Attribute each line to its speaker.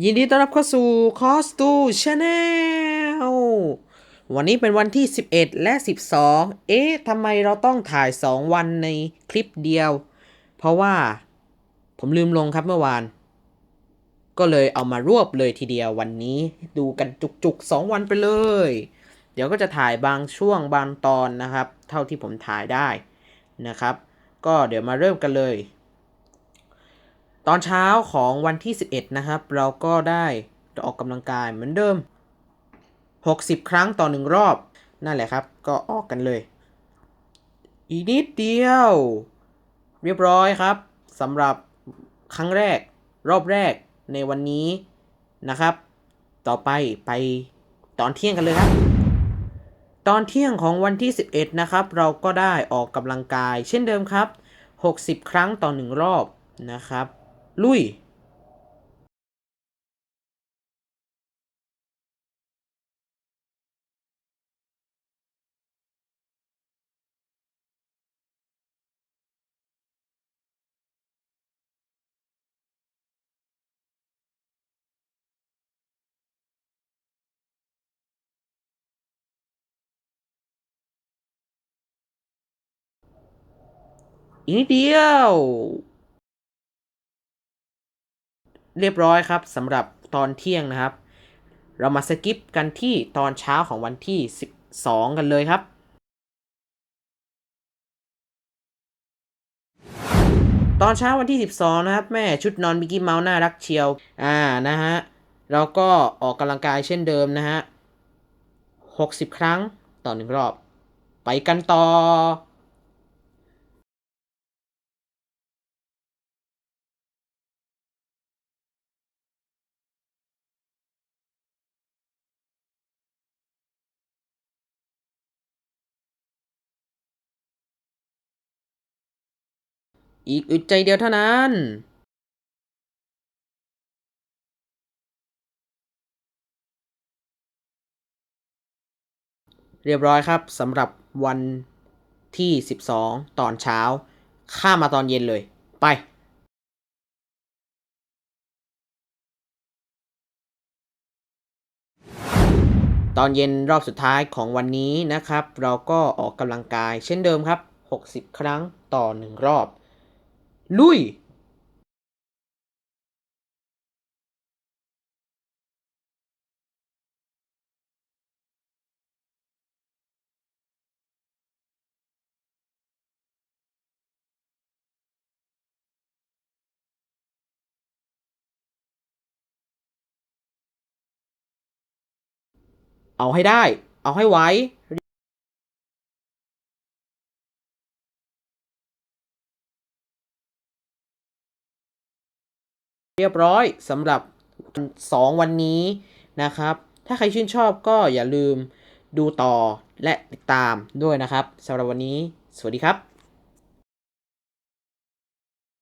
Speaker 1: ยินดีต้อนรับเข้าสู่คอสตูชาแนลวันนี้เป็นวันที่ 11 และ 12 เอ๊ะทำไมเราต้องถ่าย 2 วันในคลิปเดียว เพราะว่าผมลืมลงครับเมื่อวาน ก็เลยเอามารวบเลยทีเดียววันนี้ดูกันจุกๆ 2 วันไปเลย เดี๋ยวก็จะถ่ายบางช่วงบางตอนนะครับ เท่าที่ผมถ่ายได้นะครับ ก็เดี๋ยวมาเริ่มกันเลย ตอนเช้าของวันที่ 11 นะครับ เราก็ได้ออกกำลังกายเหมือนเดิม 60 ครั้งต่อหนึ่งรอบ นั่นแหละครับ ก็ออกกันเลย อีกนิดเดียว เรียบร้อยครับสำหรับครั้งแรก รอบแรกในวันนี้นะครับ ต่อไปไปตอนเที่ยงกันเลยครับ ตอนเที่ยงของวันที่ 11 นะครับ เราก็ได้ออกกำลังกายเช่นเดิมครับ 60 ครั้งต่อหนึ่งรอบนะครับ ลุยอีกนิด เรียบร้อยครับสำหรับตอนเที่ยงนะครับ เรามาสกิปกันที่ตอนเช้าของวันที่ 12 กันเลยครับตอนเช้าวันที่ 12 นะครับ แม่ชุดนอนมิกกี้เมาส์น่ารักเชียว อ่านะฮะเราก็ออกกำลังกายเช่นเดิมนะฮะ 60 ครั้งต่อหนึ่งรอบ ไปกันต่อ อีกอึดใจเดียวเท่านั้นเรียบร้อยครับสำหรับวันที่ 12 ตอนเช้า ข้ามาตอนเย็นเลย ไป ตอนเย็นรอบสุดท้ายของวันนี้นะครับ เราก็ออกกำลังกายเช่นเดิมครับ 60 ครั้งต่อ 1 รอบ ลุยเอาให้ได้ เอาให้ไว เรียบร้อยสำหรับ 2 วันนี้นะครับ ถ้าใครชื่นชอบก็อย่าลืมดูต่อและติดตามด้วยนะครับสำหรับวันนี้ สวัสดีครับ